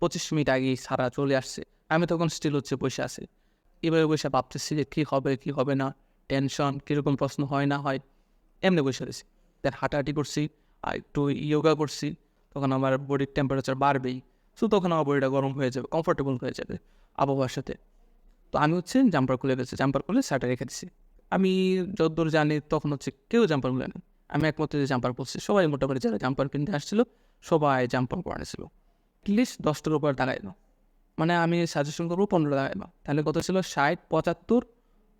পঁচিশ মিনিট আগেই সারা চলে আসছে। আমি তখন স্টিল হচ্ছে বসে আছি। এবারে বসে ভাবতেছি যে কী হবে কী হবে না টেনশন কীরকম প্রশ্ন হয়, না হয়। এমনি বসে রয়েছি দেন হাঁটাহাঁটি করছি, আর একটু ইয়োগা করছি। তখন আমার বডির টেম্পারেচার বাড়বেই। সো তখন আমার বডিটা গরম হয়ে যাবে কমফোর্টেবল হয়ে যাবে আবহাওয়ার সাথে। তো আমি হচ্ছে জাম্পার খুলে ফেলছি জাম্পার খুলে শার্টে রেখে দিছি আমি যতদূর জানি তখন হচ্ছে কেউ জাম্পার খুলে না আমি একমাত্র যে জাম্পার পরছি সবাই মোটামুটি যারা জাম্পার কিনতে আসছিল, সবাই জাম্পার পরেছিল লিস্ট দশটার উপর দাঁড়াইলো মানে আমি সাজেশন করব পনেরো দাঁড়াইলো তাহলে কত ছিল? ষাট, পঁচাত্তর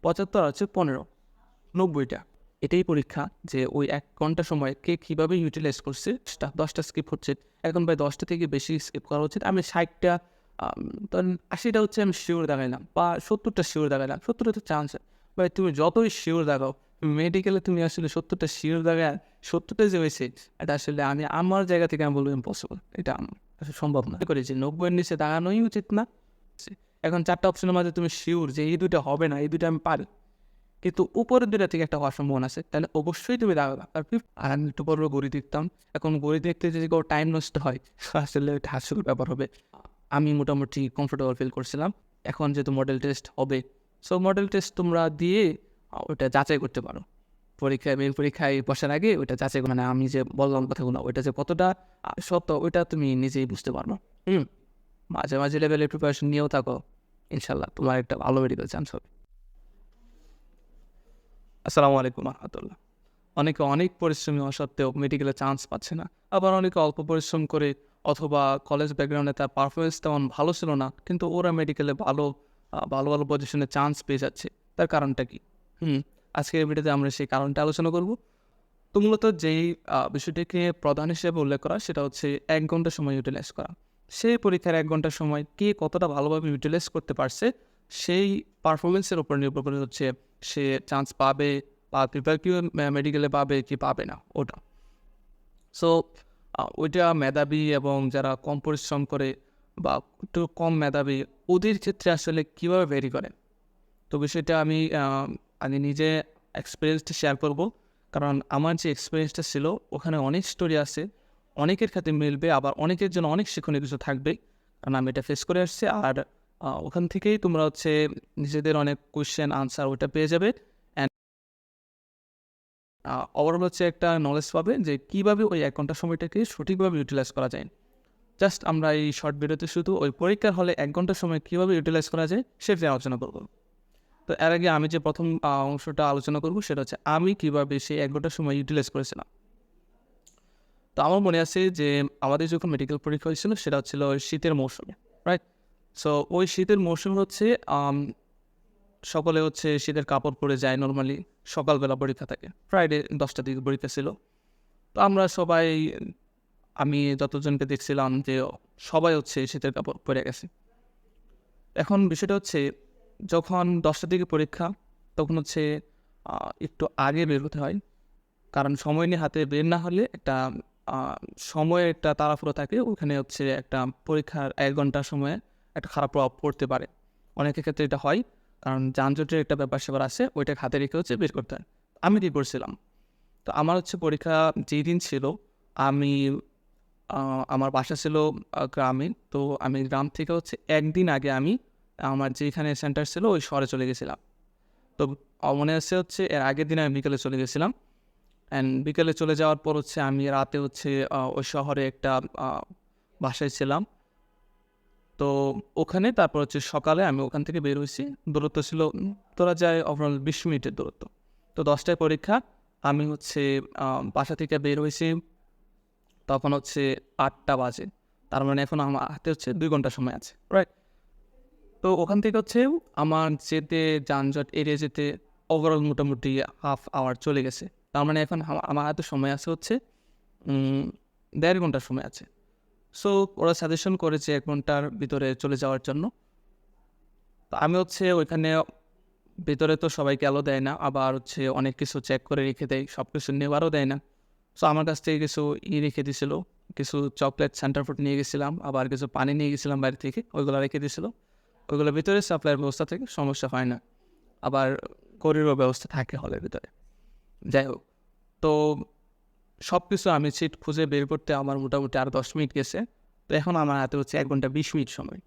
পঁচাত্তর হচ্ছে পনেরো। নব্বইটা। এটাই পরীক্ষা যে ওই এক ঘণ্টা সময় কে কীভাবে ইউটিলাইজ করছে দশটা স্কিপ হচ্ছে। এখন প্রায় দশটা থেকে বেশি স্কিপ করা উচিত। আমি ষাটটা তখন আশিটা হচ্ছে আমি শিওর দেখাইলাম বা সত্তরটা শিওর দেখাইলাম। সত্তরটা তো চান্স ভাই তুমি যতই শিওর দেখাও মেডিকেলে তুমি আসলে সত্তরটা শিওর দেখায়, সত্তরটা যে হয়েছে, এটা আসলে আমি, আমার জায়গা থেকে আমি বলব ইম্পসিবল এটা আমার। সম্ভব না। করেছি নব্বইয়ের নিচে দাঁড়ানোই উচিত না। এখন চারটা অপশনের মাঝে তুমি শিওর যে এই দুইটা হবে না, এই দুইটা আমি পারি। কিন্তু উপরের দুইটা থেকে একটা হওয়ার সম্ভাবনা আছে। তাহলে অবশ্যই তুমি দাঁড়াবে। আর কি- আর আমি একটু পর গড়ি দেখতাম এখন গড়ি দেখতে যদি কেউ টাইম নষ্ট হয়, আসলে এটা হাস্যকর ব্যাপার হবে। আমি মোটামুটি কমফোর্টেবল ফিল করছিলাম। এখন যেহেতু মডেল টেস্ট হবে সো মডেল টেস্ট তোমরা দিয়ে ওটা যাচাই করতে পারো। পরীক্ষায় মেন পরীক্ষায় বসার আগে ওইটা যাচাই মানে আমি যে বললাম কথাগুলো, ওইটা যে কতটা সত্য, ওইটা তুমি নিজেই বুঝতে পারবে। হুম? মাঝে মাঝে লেভেলের প্রিপারেশন নিয়েও থাকো। ইনশাল্লাহ তোমার একটা ভালো মেডিকেল চান্স হবে। আসসালামু আলাইকুম রহমতুল্লাহ। অনেকে অনেক পরিশ্রমী হওয়া সত্ত্বেও মেডিকেলে চান্স পাচ্ছে না। আবার অনেকে অল্প পরিশ্রম করে অথবা কলেজ ব্যাকগ্রাউন্ডে তার পারফরমেন্স তেমন ভালো ছিল না, কিন্তু ওরা মেডিকেলে ভালো ভালো ভালো পজিশনে চান্স পেয়ে যাচ্ছে। তার কারণটা কি? হুম? আজকের ভিডিওতে আমরা সেই কারণটা আলোচনা করব। তো মূলত যেই বিষয়টিকে প্রধান হিসেবে উল্লেখ করা, সেটা হচ্ছে এক ঘণ্টা সময় ইউটিলাইজ করা। সেই পরীক্ষার এক ঘণ্টা সময় কে কতটা ভালোভাবে ইউটিলাইজ করতে পারছে, সেই পারফরমেন্সের উপর নির্ভর করে হচ্ছে সে চান্স পাবে বা প্রিপেয়ার কি মেডিকেলে পাবে কি পাবে না, ওটা। সো ওইটা মেধাবী এবং যারা কম পরিশ্রম করে বা একটু কম মেধাবী, ওদের ক্ষেত্রে আসলে কীভাবে ভেরি করে? তো বিষয়টা আমি আমি নিজে এক্সপিরিয়েন্সটা শেয়ার করব। কারণ আমার যে এক্সপিরিয়েন্সটা ছিল, ওখানে অনেক স্টোরি আছে। অনেকের ক্ষেত্রে মিলবে, আবার অনেকের জন্য অনেক শিক্ষণীয় কিছু থাকবে। কারণ আমি এটা ফেস করে আসছি, আর ওখান থেকেই তোমরা হচ্ছে নিজেদের অনেক কোয়েশ্চেন আনসার ওটা পেয়ে যাবে। ওভারঅল হচ্ছে একটা নলেজ পাবে যে কীভাবে ওই এক ঘণ্টা সময়টাকে সঠিকভাবে ইউটিলাইজ করা যায়। জাস্ট আমরা এই শর্ট ভিডিওতে শুধু ওই পরীক্ষার হলে এক ঘণ্টা সময় কীভাবে ইউটিলাইজ করা যায় সেটা আলোচনা করব। তো এর আগে আমি যে প্রথম অংশটা আলোচনা করব সেটা হচ্ছে আমি কীভাবে সেই এক ঘণ্টা সময় ইউটিলাইজ করেছিলাম। তো আমার মনে আছে যে আমাদের যখন মেডিকেল পরীক্ষা হয়েছিল সেটা হচ্ছিল শীতের মৌসুমে রাইট সো ওই শীতের মৌসুম হচ্ছে সকলে হচ্ছে শীতের কাপড় পরে যায় নর্মালি সকালবেলা পরীক্ষা থাকে। ফ্রাইডে দশটা দিকে পরীক্ষা ছিল। তো আমরা সবাই, আমি যতজনকে দেখছিলাম যে সবাই হচ্ছে শীতের কাপড় পরে গেছে। এখন বিষয়টা হচ্ছে যখন দশটার দিকে পরীক্ষা তখন হচ্ছে একটু আগে বের হতে হয়। কারণ সময় নিয়ে হাতে বের না হলে একটা আহ, সময়ের একটা তাড়াফুড়ো থাকে। ওখানে হচ্ছে একটা পরীক্ষার এক ঘণ্টার সময়ে একটা খারাপ প্রভাব পড়তে পারে। অনেকের ক্ষেত্রে এটা হয়। কারণ যানজটের একটা ব্যাপার স্যাপার আছে ওইটা হাতে রেখে হচ্ছে বের করতে হয়। আমি কী করছিলাম? তো আমার হচ্ছে পরীক্ষা যেই দিন ছিল আমি আমার বাসা ছিল গ্রামে। তো আমি গ্রাম থেকে হচ্ছে একদিন আগে আমি আমার যেখানে সেন্টার ছিল, ওই শহরে চলে গেছিলাম। তো মনে আছে হচ্ছে, এর আগের দিন আমি বিকেলে চলে গেছিলাম। অ্যান্ড বিকেলে চলে যাওয়ার পর হচ্ছে, আমি রাতে হচ্ছে ওই শহরে একটা বাসায় ছিলাম। তো ওখানে তারপর হচ্ছে সকালে আমি ওখান থেকে বের হয়েছি। দূরত্ব ছিল তোরা যায় ওভারঅল বিশ মিনিটের দূরত্ব। তো দশটায় পরীক্ষা, আমি হচ্ছে বাসা থেকে বের হয়েছি। তখন হচ্ছে আটটা বাজে। তার মানে এখন আমার হাতে হচ্ছে দুই ঘণ্টা সময় আছে রাইট তো ওখান থেকে হচ্ছে আমার যেতে, যানজট এড়িয়ে যেতে ওভারঅল মোটামুটি হাফ আওয়ার চলে গেছে। তার মানে এখন আমার হাতে সময় আছে হচ্ছে দেড় ঘণ্টার সময় আছে। সো ওরা সাজেশন করেছে এক ঘণ্টার ভিতরে চলে যাওয়ার জন্য। তো আমি হচ্ছে ওইখানে, ভিতরে তো সবাইকে আলো দেয় না, আবার হচ্ছে অনেক কিছু চেক করে রেখে দেয় সব কিছু নেওয়ারও দেয় না। সো আমার কাছ থেকে কিছু ই রেখে দিয়েছিল, কিছু চকলেট সেন্টার ফুড নিয়ে গেছিলাম, আবার কিছু পানি নিয়ে গেছিলাম বাইরে থেকে, ওইগুলো রেখে দিয়েছিল। ওইগুলো ভিতরে সাপ্লাইয়ের ব্যবস্থা থেকে, সমস্যা হয় না। আবার করিরও ব্যবস্থা থাকে হলের ভিতরে। যাই হোক, তো সব কিছু আমি সিট খুঁজে বের করতে আমার মোটামুটি আর দশ মিনিট গেছে। তো এখন আমার হাতে হচ্ছে এক ঘণ্টা বিশ মিনিট সময়।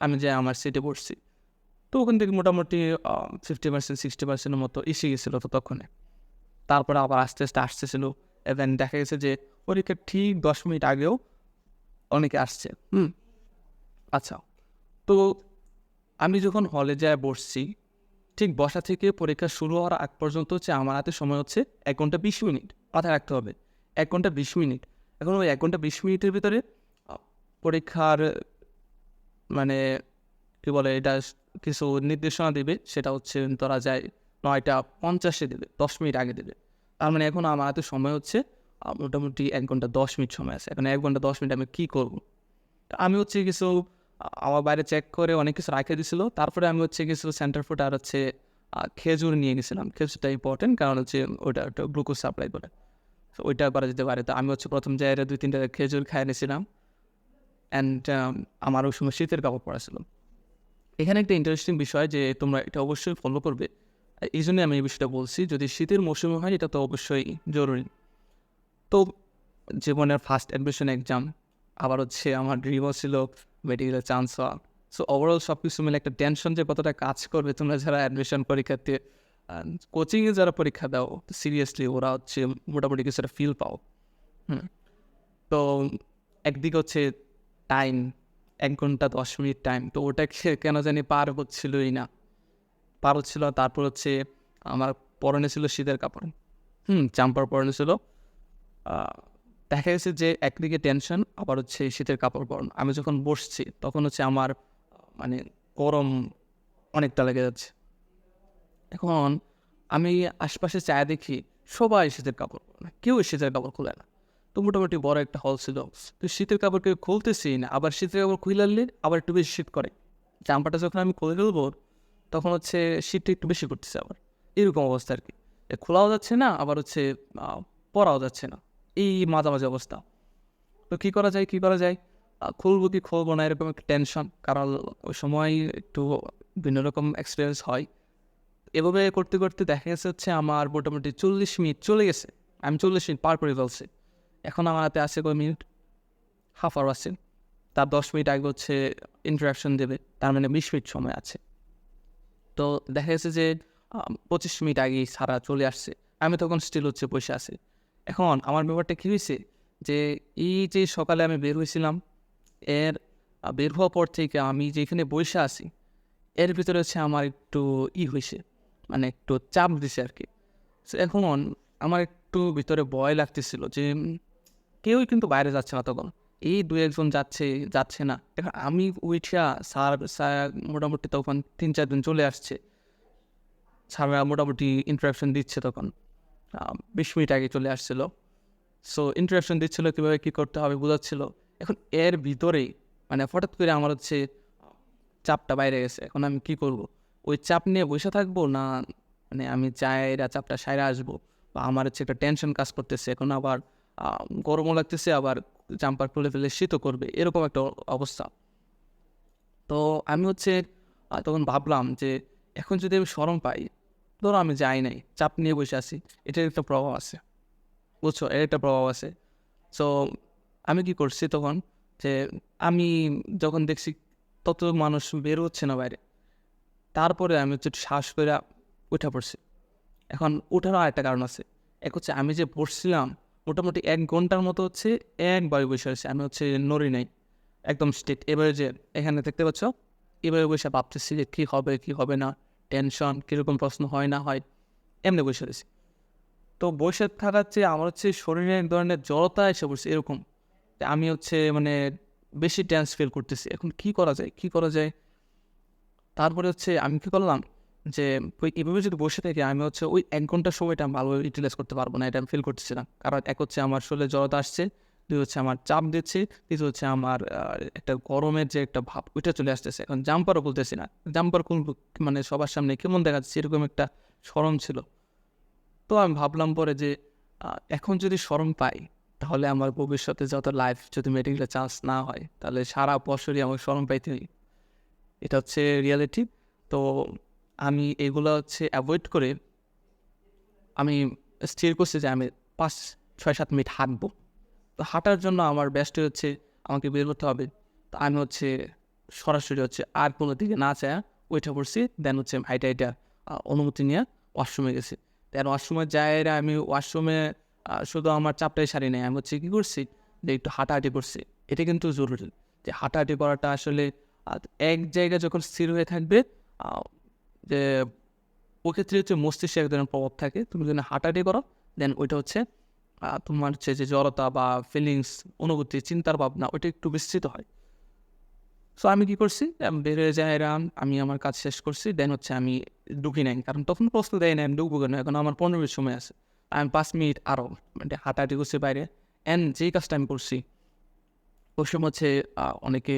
আমি যে আমার সিটে বসছি। তো ওখান থেকে মোটামুটি ফিফটি পার্সেন্ট সিক্সটি পার্সেন্টের মতো এসে গেছিল ততক্ষণে। তারপরে আবার আস্তে আস্তে আসতেছিল। এবং দেখা গেছে যে পরীক্ষার ঠিক দশ মিনিট আগেও অনেকে আসছে। হুম আচ্ছা। তো আমি যখন হলে যায় বসছি, ঠিক বসা থেকে পরীক্ষা শুরু হওয়ার আগ পর্যন্ত হচ্ছে আমার হাতে সময় হচ্ছে এক ঘণ্টা বিশ মিনিট। মাথায় রাখতে হবে, এক ঘণ্টা বিশ মিনিট। এখন ওই এক ঘণ্টা বিশ মিনিটের ভিতরে পরীক্ষার মানে কী বলে এটা, কিছু নির্দেশনা দেবে, সেটা হচ্ছে ধরা যায় নয়টা পঞ্চাশে দেবে, দশ মিনিট আগে দেবে। তার মানে এখন আমার হাতে সময় হচ্ছে মোটামুটি এক ঘণ্টা দশ মিনিট সময় আছে। এখন এক ঘণ্টা দশ মিনিট আমি কী করব? আমি হচ্ছে কিছু আমার বাইরে চেক করে অনেক কিছু রাখে দিছিল তারপরে আমি হচ্ছে কিছু সেন্টার ফুড আর হচ্ছে খেজুর নিয়ে গেছিলাম। খেজুরটা ইম্পর্টেন্ট কারণ হচ্ছে ওটা একটা গ্লুকোজ সাপ্লাই করে। ওইটা করা যেতে পারে। তো আমি হচ্ছে প্রথম জায়গায় দুই, তিনটা খেজুর খাই নিয়েছিলাম। অ্যান্ড আমার ওই সময় শীতের কাপড় পরা ছিল। এখানে একটা ইন্টারেস্টিং বিষয় যে তোমরা এটা অবশ্যই ফলো করবে। এই জন্যই আমি এই বিষয়টা বলছি, যদি শীতের মৌসুমে হয় এটা তো অবশ্যই জরুরি। তো জীবনের ফার্স্ট অ্যাডমিশন এক্সাম আবার হচ্ছে আমার ড্রিমও ছিল মেডিকেলের চান্স হওয়া সো ওভারঅল সব কিছু মিলে একটা টেনশন যে কতটা কাজ করবে তোমরা যারা অ্যাডমিশন পরীক্ষাতে কোচিংয়ে যারা পরীক্ষা দাও সিরিয়াসলি ওরা হচ্ছে মোটামুটি কিছুটা ফিল পাও। হুম। তো একদিকে হচ্ছে টাইম এক ঘণ্টা দশ মিনিট টাইম তো ওটা খে- কেন জানি পার হচ্ছিলই না। পার হচ্ছিল, তারপর হচ্ছে আমার পরনে ছিল শীতের কাপড়। হুম চাম্পার পরনে ছিল। দেখা গেছে যে একদিকে টেনশন আবার হচ্ছে শীতের কাপড় পরন। আমি যখন বসছি, তখন হচ্ছে আমার মানে গরম অনেকটা লেগে যাচ্ছে। এখন আমি আশপাশে চায় দেখি সবাই শীতের কাপড় পরে না, কেউ শীতের কাপড় খুলে না। তো মোটামুটি বড় একটা হল ছিল। তো শীতের কাপড় কেউ খুলতেছি না, আবার শীতের কাপড় খুলালে আবার একটু বেশি শীত করে। জাম্পারটা যখন আমি খুলে ফেলব, তখন হচ্ছে শীতটা একটু বেশি করতেছে আবার। এরকম অবস্থা আর কি খোলাও যাচ্ছে না, আবার হচ্ছে পরাও যাচ্ছে না। এই মাঝামাঝি অবস্থা। তো কী করা যায়, কী করা যায়? খুলবো কি খুলবো না, এরকম একটা টেনশন কারণ ওই সময় একটু ভিন্ন রকম এক্সপিরিয়েন্স হয়। এভাবে করতে করতে দেখা গেছে হচ্ছে আমার মোটামুটি চল্লিশ মিনিট চলে গেছে। আমি চল্লিশ মিনিট পার করে ফেলছি। এখন আমার হাতে আছে কয় মিনিট? হাফ আওয়ার আছে। তার দশ মিনিট আগে হচ্ছে ইন্টারাকশন দেবে, তার মানে বিশ মিনিট সময় আছে। তো দেখা গেছে যে পঁচিশ মিনিট আগেই সারা চলে আসছে। আমি তখন স্টিল হচ্ছে বসে আছি। এখন আমার ব্যাপারটা কী হয়েছে? যে এই যে সকালে আমি বের হয়েছিলাম, এর বের হওয়ার পর থেকে আমি যেখানে বসে আছি, এর ভিতরে হচ্ছে আমার একটু ই হয়েছে মানে একটু চাপ দিছে আর কি। এখন আমার একটু ভিতরে ভয় লাগতেছিল যে কেউই কিন্তু বাইরে যাচ্ছে না তখন। এই দু একজন যাচ্ছে যাচ্ছে না। এখন আমি উইঠিয়া স্যার স্যার মোটামুটি তখন তিন চার দিন চলে আসছে। স্যাররা মোটামুটি ইন্টারাকশন দিচ্ছে তখন। বিশ মিনিট আগে চলে আসছিল। সো ইন্টারাকশন দিচ্ছিল কীভাবে কী করতে হবে বোঝাচ্ছিল। এখন এর ভিতরেই মানে হঠাৎ করে আমার হচ্ছে চাপটা বাইরে গেছে। এখন আমি কি করব? ওই চাপ নিয়ে বসে থাকব না মানে আমি চাইরা চাপটা সাইরা আসব? বা আমার হচ্ছে একটা টেনশন কাজ করতেছে, এখন আবার গরমও লাগতেছে, আবার জাম্পার খুলে ফেলে শীতও করবে, এরকম একটা অবস্থা। তো আমি হচ্ছে তখন ভাবলাম যে এখন যদি আমি সরম পাই ধরো আমি যাই নাই, চাপ নিয়ে বসে আছি এটার একটা প্রভাব আছে, বুঝছ? এর একটা প্রভাব আছে। সো আমি কি করছি তখন যে আমি যখন দেখছি তত মানুষ বের হচ্ছে না বাইরে, তারপরে আমি হচ্ছে শ্বাস করে উঠে পড়ছি। এখন ওঠারও আরেকটা কারণ আছে, এক হচ্ছে আমি যে পড়ছিলাম, মোটামুটি এক ঘণ্টার মতো হচ্ছে এক একবার বসে আছে, আমি হচ্ছে নড়ি নাই, একদম স্ট্রিট এবারে যে এখানে দেখতে পাচ্ছ, এবারে বসে ভাবতেছি যে কী হবে কী হবে না টেনশন, কীরকম প্রশ্ন হয় না হয়, এমনি বসে রয়েছি। তো বসে থাকার চেয়ে আমার হচ্ছে শরীরে এক ধরনের জড়তা এসে পড়ছে, এরকম। আমি হচ্ছে মানে বেশি টেন্স ফিল করতেছি। এখন কি করা যায়? কি করা যায়? তারপরে হচ্ছে আমি কী করলাম যে, ওই এভাবে যদি বসে থাকি, আমি হচ্ছে ওই এক ঘণ্টার সময়টা আমি ভালোভাবে ইউটিলাইজ করতে পারব না, এটা আমি ফিল না। কারণ এক হচ্ছে আমার শরীরে জড়তা আসছে দুই হচ্ছে আমার চাপ দিচ্ছে তৃতীয় হচ্ছে আমার একটা গরমের যে একটা ভাব, ওইটা চলে আসতেছে। এখন জাম্পারও খুলতেছি না। জাম্পার খুলবো মানে সবার সামনে কেমন দেখা যাচ্ছে এরকম একটা সরম ছিল। তো আমি ভাবলাম পরে যে এখন যদি শরম পাই, তাহলে আমার ভবিষ্যতে যত লাইফ যদি মেডিকেলে চান্স না হয়, তাহলে সারা বছরই আমাকে শরম পাইতে হয়। এটা হচ্ছে রিয়ালিটি তো আমি এগুলো হচ্ছে অ্যাভয়েড করে আমি স্থির করছি যে আমি পাঁচ, ছয়, সাত মিনিট হাঁটবো। তো হাঁটার জন্য আমার বেস্ট হচ্ছে আমাকে বের করতে হবে। তো আমি হচ্ছে সরাসরি হচ্ছে আর কোনো দিকে না চায় ওইটা পড়ছি দেন হচ্ছে হাইটা হাইটা অনুমতি নিয়ে ওয়াশরুমে গেছি। দেন ওয়াশরুমে যাই আমি ওয়াশরুমে শুধু আমার চাপটাই সারি নেই, আমি হচ্ছে কী করছি যে একটু হাঁটাহাঁটি করছি। এটা কিন্তু জরুরি যে হাঁটাহাঁটি করাটা আসলে এক জায়গায় যখন স্থির হয়ে থাকবে যে ওক্ষেত্রে হচ্ছে মস্তিষ্কে এক ধরনের প্রভাব থাকে। তুমি যদি হাঁটাহাঁটি করো দেন ওইটা হচ্ছে তোমার হচ্ছে যে জড়তা বা ফিলিংস অনুভূতি, চিন্তার ভাবনা, ওইটা একটু বিস্তৃত হয়। সো আমি কি করছি? বের হয়ে যাই এরাম আমি আমার কাজ শেষ করছি দেন হচ্ছে আমি ঢুকি নাই। কারণ তখন প্রশ্ন দেয় না আমি ঢুকবো কেন? এখন আমার পনেরো মিনিট সময় আছে। আমি পাঁচ মিনিট আরও মানে হাঁটাহাঁটি করছি বাইরে। অ্যান্ড যেই কাজটা আমি করছি, ওই সময় হচ্ছে অনেকে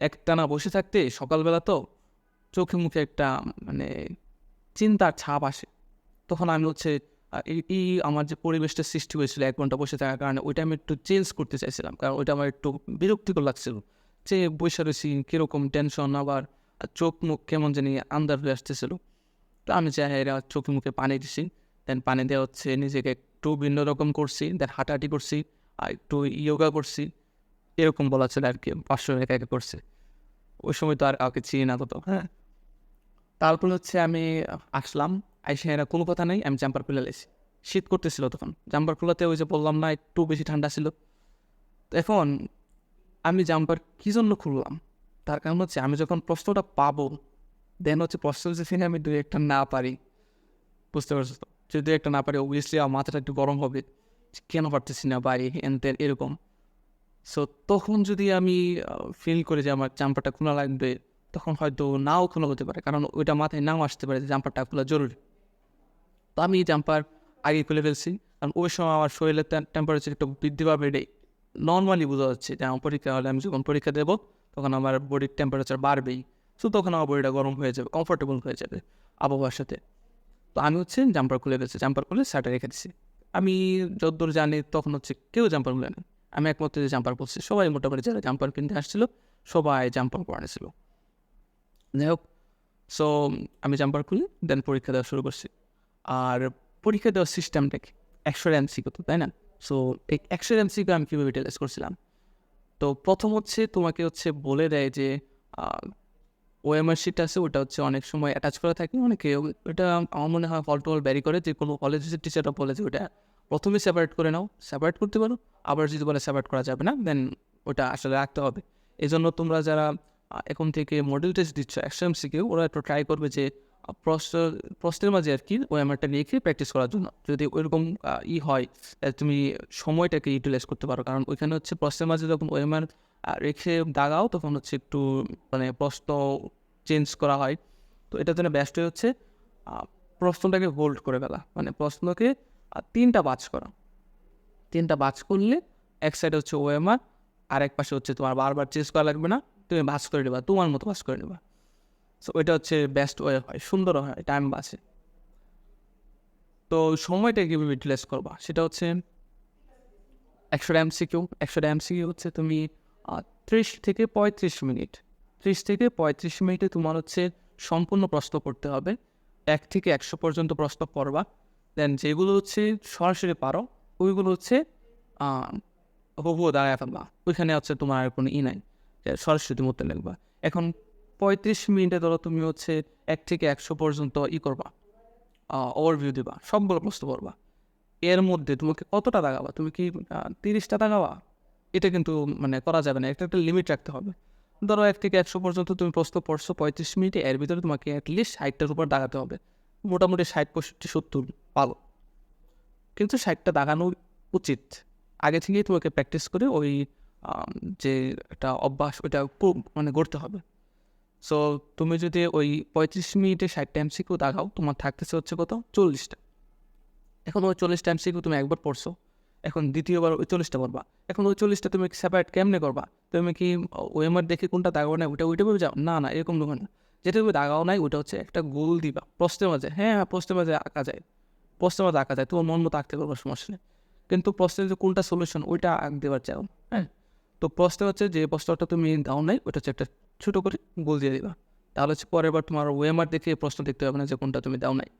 একটানা বসে থাকতে সকালবেলা তো চোখে মুখে একটা মানে চিন্তার ছাপ আসে। তখন আমি হচ্ছে এই আমার যে পরিবেশটা সৃষ্টি হয়েছিল এক ঘণ্টা বসে থাকার কারণে, ওইটা আমি একটু চেঞ্জ করতে চাইছিলাম। কারণ ওইটা আমার একটু বিরক্তিকর লাগছিল। যে বসে রয়েছি, কীরকম টেনশন আবার চোখ মুখ কেমন জানি আন্দার হয়ে আসতেছিল। তো আমি চাই এরা চোখে মুখে পানি দিছি। দেন পানি দেওয়া হচ্ছে, নিজেকে একটু ভিন্ন রকম করছি। দেন হাঁটাহাঁটি করছি, আর একটু ইয়োগা করছি। এরকম বলা ছিল আর কি পাঁচশো একা একা করছে। ওই সময় তো আর কাউকে চিনি না তো হ্যাঁ। তারপর হচ্ছে আমি আসলাম। আইসে এরা কোনো কথা নেই, আমি জাম্পার খুলে লেছি শীত করতেছিল তখন। জাম্পার খোলাতে ওই যে বললাম না, একটু বেশি ঠান্ডা ছিল। এখন আমি জাম্পার কী জন্য খুললাম? তার কারণ হচ্ছে আমি যখন প্রশ্নটা পাবো দেন হচ্ছে প্রশ্ন যদি আমি দুই একটা না পারি। বুঝতে পারছ তো? যদি একটা না পারি অবভিয়াসলি আমার মাথাটা একটু গরম হবে। কেন পারতেছি না বাড়ি এনতেন এরকম। সো তখন যদি আমি ফিল করি যে আমার জাম্পারটা খোলা লাগবে, তখন হয়তো নাও খোলা হতে পারে। কারণ ওইটা মাথায় নাও আসতে পারে যে জাম্পারটা খোলা জরুরি। তো আমি জাম্পার আগে খুলে ফেলছি। কারণ ওই সময় আমার শরীরের টেম্পারেচার একটু বৃদ্ধি পাবে এটাই। নর্মালি বোঝা যাচ্ছে যে আমার পরীক্ষা হলে আমি যখন পরীক্ষা দেবো, তখন আমার বডির টেম্পারেচার বাড়বেই। সো তখন আমার বডিটা গরম হয়ে যাবে কমফোর্টেবল হয়ে যাবে আবহাওয়ার সাথে। তো আমি হচ্ছে জাম্পার খুলে ফেলছি জাম্পার খুলে শার্টে রেখে দিছি। আমি যতদূর জানি তখন হচ্ছে কেউ জাম্পার খুলে না আমি একমাত্র যে জাম্পার পরছি সবাই মোটামুটি যারা জাম্পার কিনতে আসছিল, সবাই জাম্পার পরে ছিল যাই হোক সো আমি জাম্পার খুলি দেন পরীক্ষা দেওয়া শুরু করছি। আর পরীক্ষা দেওয়ার সিস্টেমটা কি? একশো এমসিকিউ তো, তাই না? সো এই একশো এমসিকিউ আমি কীভাবে ইউটিলাইজ করছিলাম? তো প্রথম হচ্ছে তোমাকে হচ্ছে বলে দেয় যে ওএমআর শিট আছে, ওটা হচ্ছে অনেক সময় অ্যাটাচ করা থাকে। অনেকে ওটা আমার মনে হয় ফল টল ব্যারি করে। যে কোনো কলেজের টিচাররা বলে যে, ওটা প্রথমে সেপারেট করে নাও। সেপারেট করতে পারো। আবার যদি বলে সেপারেট করা যাবে না দেন ওটা আসলে রাখতে হবে। এই জন্য তোমরা যারা এখন থেকে মডেল টেস্ট দিচ্ছ একশো এমসিকিউ ওরা একটু ট্রাই করবে যে প্রশ্ন, প্রশ্নের মাঝে আর কি ওএমআরটা লিখে প্র্যাকটিস করার জন্য। যদি ওইরকম ই হয় তুমি সময়টাকে ইউটিলাইজ করতে পারো। কারণ ওইখানে হচ্ছে প্রশ্নের মাঝে যখন ওএমআর রেখে দাগাও, তখন হচ্ছে একটু মানে প্রশ্ন চেঞ্জ করা হয়। তো এটার জন্য ব্যস্ত হচ্ছে প্রশ্নটাকে হোল্ড করে ফেলা। মানে প্রশ্নকে তিনটা বাজ করা। তিনটা বাজ করলে এক সাইডে হচ্ছে ওএমআর আর এক পাশে হচ্ছে তোমার বারবার চেঞ্জ করা লাগবে না। তুমি ভাজ করে নেবা, তোমার মতো ভাজ করে নেবা। সো ওইটা হচ্ছে বেস্ট ওয়ে হয় সুন্দর হয় টাইম বাঁচে তো সময়টা কীভাবে ইউটিলাইজ করবা? সেটা হচ্ছে একশো এমসিকিউ একশো এমসিকিউ হচ্ছে তুমি ত্রিশ থেকে পঁয়ত্রিশ মিনিট। ত্রিশ থেকে পঁয়ত্রিশ মিনিটে তোমার হচ্ছে সম্পূর্ণ প্রশ্ন করতে হবে। এক থেকে একশো পর্যন্ত প্রশ্ন পড়বা। দেন যেগুলো হচ্ছে সরাসরি পারো, ওইগুলো হচ্ছে হবুও দাঁড়ায় ফেলবা। ওইখানে হচ্ছে তোমার কোনো ই নাই সরাসরি তুমি উত্তর লিখবা। এখন পঁয়ত্রিশ মিনিটে ধরো তুমি হচ্ছে এক থেকে একশো পর্যন্ত ই করবা ওভারভিউ দিবা, সবগুলো প্রশ্ন করবা। এর মধ্যে তোমাকে কতটা দাগাবা? তুমি কি তিরিশটা দাগাবা? এটা কিন্তু মানে করা যাবে না, একটা একটা লিমিট রাখতে হবে। ধরো এক থেকে একশো পর্যন্ত তুমি প্রশ্ন পড়ছো পঁয়ত্রিশ মিনিটে, এর ভিতরে তোমাকে অ্যাটলিস্ট ষাটটার উপর দাগাতে হবে। মোটামুটি ষাট পঁয়ষট্টি সত্তর পালো কিন্তু ষাটটা দাগানো উচিত। আগে থেকেই তোমাকে প্র্যাকটিস করে ওই যে একটা অভ্যাস, ওইটা মানে গড়তে হবে। সো তুমি যদি ওই পঁয়ত্রিশ মিনিটে ষাটটা এমসিকিউ দাগাও, তোমার থাকতেছে হচ্ছে কত? চল্লিশটা এখন ওই চল্লিশটা এমসিকিউ তুমি একবার পড়ছো। এখন দ্বিতীয়বার ওই চল্লিশটা পড়বা। এখন ওই চল্লিশটা তুমি সেপারেট কেমনে করবা? তুমি কি ওএমআর দেখে কোনটা দাগাও নাই ওটা ওইটা ভেবে যাও? না না, এরকম দেবো না। যেটা তুমি দাগাও নাই ওটা হচ্ছে একটা গোল দিবা। প্রশ্নের মাঝে হ্যাঁ হ্যাঁ প্রশ্নের মাঝে আঁকা যায়। প্রশ্নের মাঝে আঁকা যায়, তোমার মন মতো আঁকতে পারব সমস্যা নেই। কিন্তু প্রশ্নের যে কোনটা সলিউশন ওইটা আঁক দেবার চাও হ্যাঁ? তো প্রশ্ন হচ্ছে যে প্রশ্নটা তুমি দাও নাই ওটা হচ্ছে একটা ছোটো করে গোল দিয়ে দিবা। তাহলে হচ্ছে পরের বার তোমার ওয়েমার দেখে প্রশ্ন দেখতে হবে না যে কোনটা তুমি দাও নাই।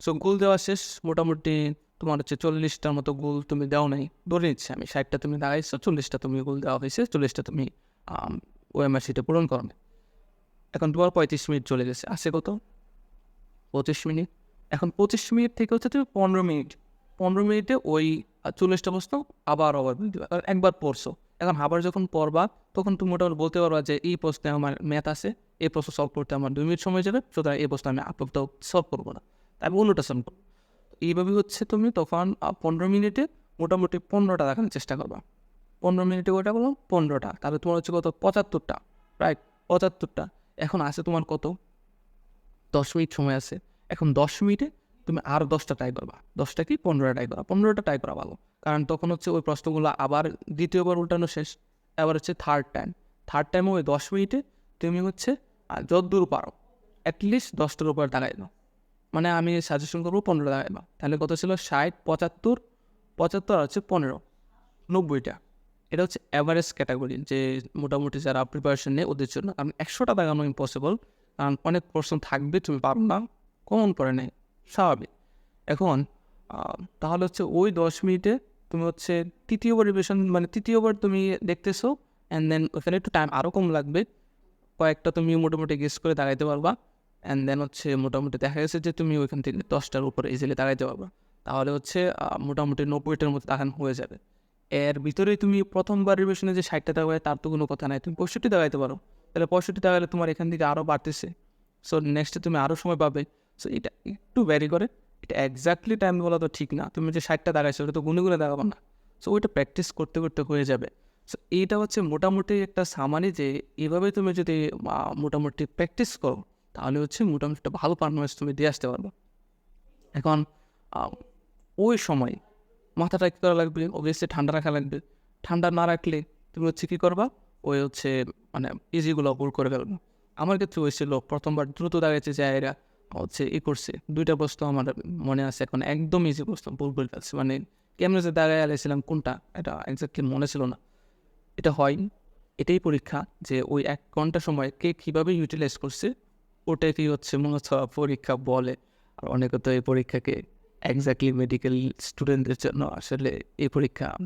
সো গোল দেওয়া শেষ। মোটামুটি তোমার হচ্ছে চল্লিশটার মতো গোল তুমি দাও নাই। ধরে নিচ্ছি আমি, ষাটটা তুমি দাঁড়াইছো, চল্লিশটা তুমি গোল দেওয়া হয়েছে, চল্লিশটা তুমি ওয়েমার সিটে পূরণ করো এখন তোমার পঁয়ত্রিশ মিনিট চলে গেছে। আছে কত? পঁচিশ মিনিট। এখন পঁচিশ মিনিট থেকে হচ্ছে তুমি পনেরো মিনিট। পনেরো মিনিটে ওই চল্লিশটা প্রশ্ন আবার ওভার দিবে। কারণ একবার পড়ছো। এখন আবার যখন পড়বা, তখন তুমি মোটামুটি বলতে পারবা যে এই প্রশ্নে আমার ম্যাথ আছে, এই প্রশ্ন সলভ করতে আমার দুই মিনিট সময় যাবে, সুতরাং এই প্রশ্ন আমি আপাতত সলভ করব না। আমি অন্যটা সলভ করব। এইভাবে হচ্ছে তুমি তখন পনেরো মিনিটে মোটামুটি পনেরোটা দেখানোর চেষ্টা করবা। পনেরো মিনিটে ওটা বললাম পনেরোটা, তাহলে তোমার হচ্ছে কত? পঁচাত্তরটা রাইট পঁচাত্তরটা। এখন আছে তোমার কত? দশ মিনিট সময় আছে। এখন দশ মিনিটে তুমি আরও দশটা ট্রাই করবা। দশটা কি? পনেরোটা ট্রাই করা পনেরোটা ট্রাই করা ভালো। কারণ তখন হচ্ছে ওই প্রশ্নগুলো আবার দ্বিতীয়বার উল্টানো শেষ, এবার হচ্ছে থার্ড টাইম থার্ড টাইমে ওই দশ মিনিটে তুমি হচ্ছে যতদূর পারো অ্যাটলিস্ট দশটার উপর দাঁড়াই দাও মানে আমি সাজেশন করব পনেরো দাঁড়াই দাও তাহলে কত ছিল? ষাট, পঁচাত্তর পঁচাত্তর আর হচ্ছে পনেরো, নব্বইটা। এটা হচ্ছে অ্যাভারেজ ক্যাটাগরি যে মোটামুটি যারা প্রিপারেশন নেয় ওদের জন্য। কারণ একশোটা দাগানো ইম্পসিবল কারণ অনেক প্রশ্ন থাকবে, তুমি পারো না কমন পড়ে নেই স্বাভাবিক। এখন তাহলে হচ্ছে ওই দশ মিনিটে তুমি হচ্ছে তৃতীয়বার রিভিশন মানে তৃতীয়বার তুমি দেখতেছো অ্যান্ড দেন ওখানে একটু টাইম আরও কম লাগবে। কয়েকটা তুমি মোটামুটি গেস করে দাঁড়াইতে পারবা অ্যান্ড দেন হচ্ছে মোটামুটি দেখা গেছে যে তুমি ওইখান থেকে দশটার উপরে ইজিলি দাঁড়াইতে পারবা। তাহলে হচ্ছে মোটামুটি নব্বইটার মতো দাগান হয়ে যাবে। এর ভিতরে তুমি প্রথমবার রিভিশনে যে ষাটটা দাগাবে তার তো কোনো কথা নাই। তুমি পঁয়ষট্টি দাগাইতে পারো। তাহলে পঁয়ষট্টি দাগালে তোমার এখান থেকে আরও বাড়তেছে। সো নেক্সটে তুমি আরও সময় পাবে। সো এটা একটু ভ্যারি করে। এটা এক্স্যাক্টলি টাইম বলা তো ঠিক না। তুমি যে ষাটটা দাগাইছো ওটা তো গুনে গুনে দাগাবো না। সো ওইটা প্র্যাকটিস করতে করতে হয়ে যাবে। সো এইটা হচ্ছে মোটামুটি একটা সামানি যে, এভাবে তুমি যদি মোটামুটি প্র্যাকটিস করো, তাহলে হচ্ছে মোটামুটি একটা ভালো পারফরমেন্স তুমি দিয়ে আসতে পারবে। এখন ওই সময় মাথাটা কী করা লাগবে? অবভিয়াসলি ঠান্ডা রাখা লাগবে। ঠান্ডা না রাখলে তুমি হচ্ছে কী করবা? ওই হচ্ছে মানে ইজিগুলো ভুল করে ফেলব। আমার ক্ষেত্রে হয়েছিল, প্রথমবার দ্রুত দাঁড়িয়েছে এরা হচ্ছে ই করছে। দুইটা প্রশ্ন আমার মনে আছে এখন, একদম ইজি প্রশ্ন, ভুল করে মানে কেমন যে দাঁড়ায় আলাইছিলাম কোনটা? এটা এক্সাক্টলি মনে ছিল না। এটা হয়, এটাই পরীক্ষা যে ওই এক ঘণ্টা সময় কে কীভাবে ইউটিলাইজ করছে, ওটাকেই হচ্ছে মূলত পরীক্ষা বলে। আর অনেকে তো এই পরীক্ষাকে এক্স্যাক্টলি মেডিকেল স্টুডেন্টদের জন্য আসলে এই পরীক্ষা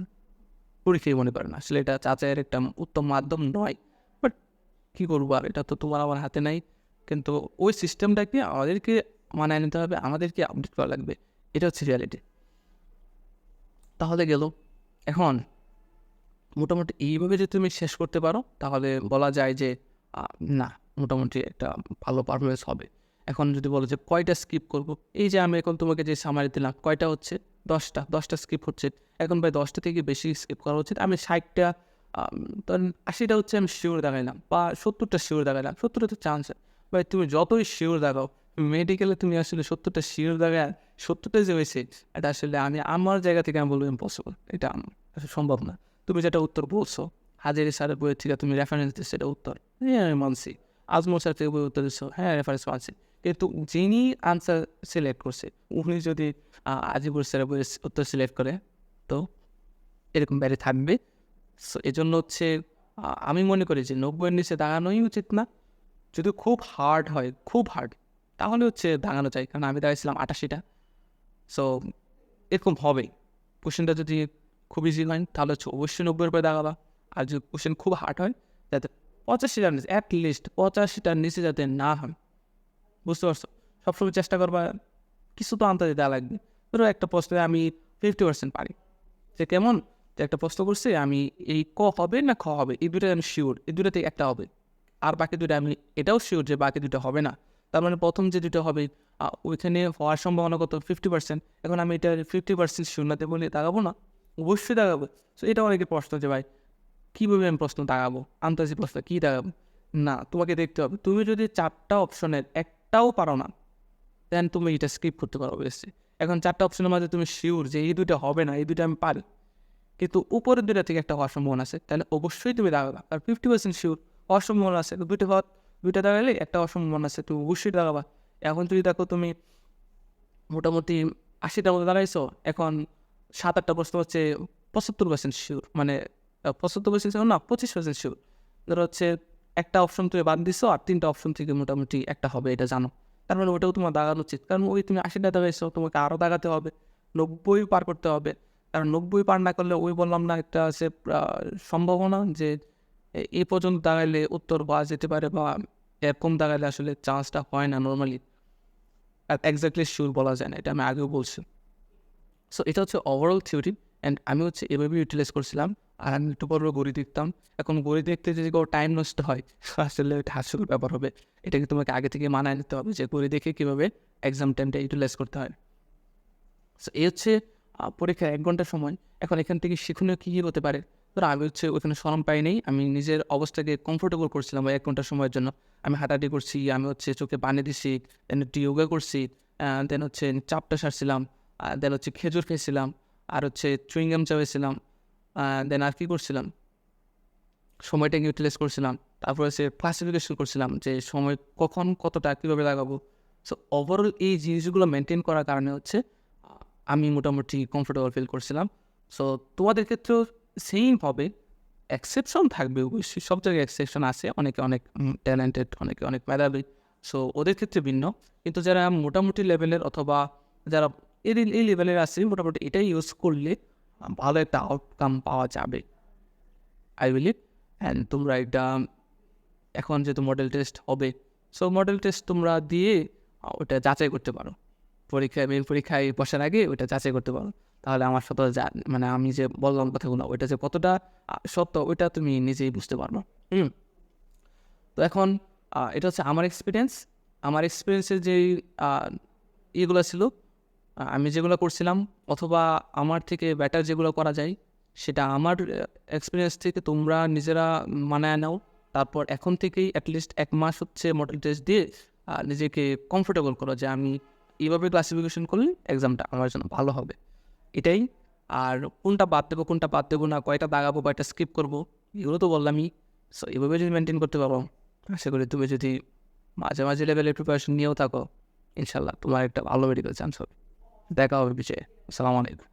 পরীক্ষাই মনে করে না। আসলে এটা যাচাইয়ের একটা উত্তম মাধ্যম নয় বাট কী করব? আর এটা তো তোমার আমার হাতে নাই। কিন্তু ওই সিস্টেমটাকে আমাদেরকে মানায় নিতে হবে, আমাদেরকে আপডেট করা লাগবে। এটা হচ্ছে রিয়ালিটি তাহলে গেল। এখন মোটামুটি এইভাবে যদি তুমি শেষ করতে পারো, তাহলে বলা যায় যে না, মোটামুটি একটা ভালো পারফরমেন্স হবে। এখন যদি বলো যে, কয়টা স্কিপ করব? এই যে আমি এখন তোমাকে যে সামারি দিলাম, কয়টা হচ্ছে? দশটা দশটা স্কিপ হচ্ছে। এখন ভাই দশটা থেকে বেশি স্কিপ করা উচিত। আমি ষাটটা ধরেন আশিটা হচ্ছে আমি শিওর দেখাইলাম বা সত্তরটা শিওর দেখাইলাম। সত্তরটা তো চান্স ভাই, তুমি যতই শিওর দেখাও মেডিকেলে তুমি আসলে সত্তরটা শিওর দেখায় সত্তরটা যে হয়েছে, এটা আসলে আমি, আমার জায়গা থেকে আমি বলব ইম্পসিবল এটা সম্ভব না। তুমি যেটা উত্তর বলছো, হাজারি স্যারের বইয়ের থেকে তুমি রেফারেন্স দিচ্ছ সেটা উত্তর। হ্যাঁ আমি মানছি। আজমল স্যার থেকে বই উত্তর দিচ্ছ হ্যাঁ রেফারেন্স মানছি কিন্তু যিনি আনসার সিলেক্ট করছে, উনি যদি আজিবুর স্যারের বইয়ের উত্তর সিলেক্ট করে, তো এরকম ব্যারি থাকবে। সো এজন্য হচ্ছে আমি মনে করি যে নব্বইয়ের নিচে দাঁড়ানোই উচিত না। যদি খুব হার্ড হয়, খুব হার্ড তাহলে হচ্ছে দাঁড়ানো যায়। কারণ আমি দাঁড়িয়েছিলাম আটাশিটা। সো এরকম হবে কোশ্চেনটা যদি খুব ইজি হয় তাহলে হচ্ছে অবশ্যই নব্বইয়ের উপরে দাঁড়াবা। আর যদি কোশ্চেন খুব হার্ড হয়, যাতে পঁচাশিটার নিচে অ্যাট লিস্ট পঁচাশিটার নিচে যাতে না হয়। বুঝতে পারছ? সবসময় চেষ্টা করবা, কিছু তো আনতে দেওয়া লাগবে। ধরো একটা প্রশ্নে আমি ফিফটি পার্সেন্ট পারি। যে কেমন? একটা প্রশ্ন করছে, আমি এই ক হবে না খ হবে? এই দুটো আমি শিওর এই দুটোতে একটা হবে। আর বাকি দুটো আমি এটাও শিওর যে বাকি দুটো হবে না। তার মানে প্রথম যে দুটো হবে ওইখানে হওয়ার সম্ভাবনা কত? ফিফটি পার্সেন্ট এখন আমি এটা ফিফটি পার্সেন্ট শূন্যতে বলে দাগাবো না? অবশ্যই দাগাবো সো এটা অনেকের প্রশ্ন যে, ভাই, কীভাবে আমি প্রশ্ন দাগাবো আন্তর্জাতিক প্রশ্ন, কী দাগাবো না, তোমাকে দেখতে হবে। তুমি যদি চারটা অপশনের একটাও পারো না দেন তুমি এটা স্কিপ করতে পারো বেশি এখন চারটা অপশনের মাঝে তুমি শিওর যে, এই দুটো হবে না, এই দুটো আমি পারি। কিন্তু উপরের দুটা থেকে একটা হওয়ার সম্ভাবনা আছে, তাহলে অবশ্যই তুমি দাগাবা আর ফিফটি পার্সেন্ট শিওর সম্ভাবনা আছে। তো দুটো হওয়ার দুইটা দাগালে একটা সম্ভাবনা আছে। তুমি অবশ্যই দাঁড়াবা। এখন যদি দেখো তুমি মোটামুটি আশিটার মতো দাঁড়াইছো, এখন সাত আটটা প্রশ্ন হচ্ছে পঁচাত্তর পার্সেন্ট শিওর মানে পঁচাত্তর পার্সেন্ট না, পঁচিশ পার্সেন্ট শিওর ধরো হচ্ছে একটা অপশন তুমি বাদ দিছো আর তিনটা অপশন থেকে মোটামুটি একটা হবে, এটা জানো। তার মানে ওটাও তোমার দাগানো উচিত। কারণ ওই তুমি আশিটা দাগাইছো তোমাকে আরও দাগাতে হবে। নব্বই পার করতে হবে। কারণ নব্বই পার না করলে ওই বললাম না একটা আছে সম্ভাবনা যে এ- পর্যন্ত দাঁড়াইলে উত্তর পাওয়া যেতে পারে বা এরকম দাঁড়াইলে আসলে চান্সটা হয় না নর্মালি এক্স্যাক্টলি শিওর বলা যায় না, এটা আমি আগেও বলছি। সো এটা হচ্ছে ওভারঅল থিওরি অ্যান্ড আমি হচ্ছে এভাবে ইউটিলাইজ করছিলাম। আর আমি একটু পর গড়ি দেখতাম। এখন গড়ি দেখতে যদি কোনো টাইম নষ্ট হয়, আসলে এটা হাস্যকর ব্যাপার হবে। এটাকে তোমাকে আগে থেকে মানায় নিতে হবে যে গড়ি দেখে কীভাবে এক্সাম টাইমটা ইউটিলাইজ করতে হয়। সো এই হচ্ছে পরীক্ষার এক ঘণ্টা সময়। এখন এখান থেকে শিক্ষণীয় কী কী হতে পারে? ধরো আমি হচ্ছে ওখানে সরম পাইনি আমি নিজের অবস্থাকে কমফোর্টেবল করছিলাম এক ঘণ্টা সময়ের জন্য। আমি হাঁটাহাঁটি করছি, আমি হচ্ছে চোখে পানি দিছি দেন একটু যোগা করছি দেন হচ্ছে চাপটা সারছিলাম দেন হচ্ছে খেজুর খেয়েছিলাম, আর হচ্ছে চুইংগাম চাবেছিলাম দেন আর কি করছিলাম? সময়টাকে ইউটিলাইজ করছিলাম। তারপর হচ্ছে ক্লাসিফিকেশন করছিলাম যে সময় কখন, কতটা, কীভাবে লাগাবো। সো ওভারঅল এই জিনিসগুলো মেনটেন করার কারণে হচ্ছে আমি মোটামুটি কমফোর্টেবল ফিল করছিলাম। সো তোমাদের ক্ষেত্রেও সেম হবে এক্সেপশন থাকবে অবশ্যই। সব জায়গায় এক্সেপশন আছে। অনেকে অনেক ট্যালেন্টেড অনেকে অনেক মেধাবী। সো ওদের ক্ষেত্রে ভিন্ন। কিন্তু যারা মোটামুটি লেভেলের অথবা যারা এই এই লেভেলের আছে, মোটামুটি এটাই ইউজ করলে ভালো একটা আউটকাম পাওয়া যাবে। আই বিলিভ অ্যান্ড তোমরা এটা, এখন যেহেতু মডেল টেস্ট হবে সো মডেল টেস্ট তোমরা দিয়ে ওটা যাচাই করতে পারো। পরীক্ষায় মেন পরীক্ষায় বসার আগে ওটা যাচাই করতে পারো। তাহলে আমার সাথে যা- মানে আমি যে বললাম কথাগুলো ওইটা যে কতটা সত্য ওইটা তুমি নিজেই বুঝতে পারবে। হুম? তো এখন এটা হচ্ছে আমার এক্সপিরিয়েন্স আমার এক্সপিরিয়েন্সের আহ, ইয়েগুলো ছিল আমি যেগুলো করছিলাম অথবা আমার থেকে ব্যাটার যেগুলো করা যায় সেটা আমার এক্সপিরিয়েন্স থেকে তোমরা নিজেরা মানায় নাও। তারপর এখন থেকেই অ্যাটলিস্ট এক মাস হচ্ছে মডেল টেস্ট দিয়ে নিজেকে কমফোর্টেবল করো যে আমি এইভাবে ক্লাসিফিকেশন করলে এক্সামটা আমার জন্য ভালো হবে। এটাই। আর কোনটা বাদ দেবো, কোনটা বাদ দেবো না, কয়টা দাগাবো, কয়টা স্কিপ করব, এগুলো তো বললামই। সো এভাবে যদি মেনটেন করতে পারো, আশা করি তুমি যদি মাঝে মাঝে লেভেলের প্রিপারেশন নিয়েও থাকো ইনশাল্লাহ তোমার একটা ভালো মেডিকেল চান্স হবে। দেখা হবে বিষয়ে আসসালামু আলাইকুম।